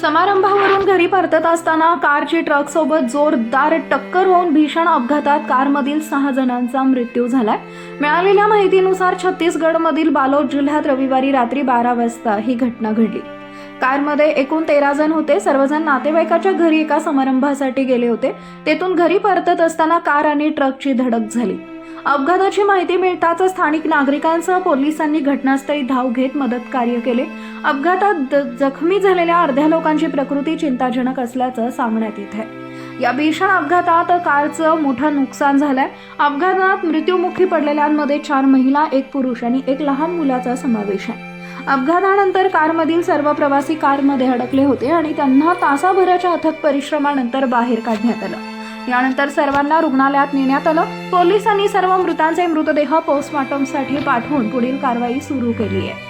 समारंभावरून घरी परतत असताना कारची ट्रकसोबत जोरदार टक्कर होऊन भीषण अपघातात कारमधील सहा जणांचा मृत्यू झालाय. मिळालेल्या माहितीनुसार छत्तीसगडमधील बालोद जिल्ह्यात रविवारी रात्री बारा वाजता ही घटना घडली. कारमध्ये एकूण तेरा जण होते. सर्वजण नातेवाईकाच्या घरी एका समारंभासाठी गेले होते. तेथून घरी परतत असताना कार आणि ट्रकची धडक झाली. अपघाताची माहिती मिळताच स्थानिक नागरिकांसह पोलिसांनी घटनास्थळी धाव घेत मदत कार्य केले. अपघातात जखमी झालेल्या अर्ध्या लोकांची प्रकृती चिंताजनक असल्याचं सांगण्यात येत आहे. या भीषण अपघातात कारचं मोठं नुकसान झालंय. अपघातात मृत्युमुखी पडलेल्यांमध्ये चार महिला एक पुरुष आणि एक लहान मुलाचा समावेश आहे. अपघातानंतर कारमधील सर्व प्रवासी कारमध्ये अडकले होते आणि त्यांना तासाभराच्या अथक परिश्रमानंतर बाहेर काढण्यात आलं. यानंतर सर्वांना रुग्णालयात नेण्यात आलं. पोलिसांनी सर्व मृतांचे मृतदेह पोस्टमॉर्टमसाठी पाठवून पुढील कारवाई सुरू केली आहे.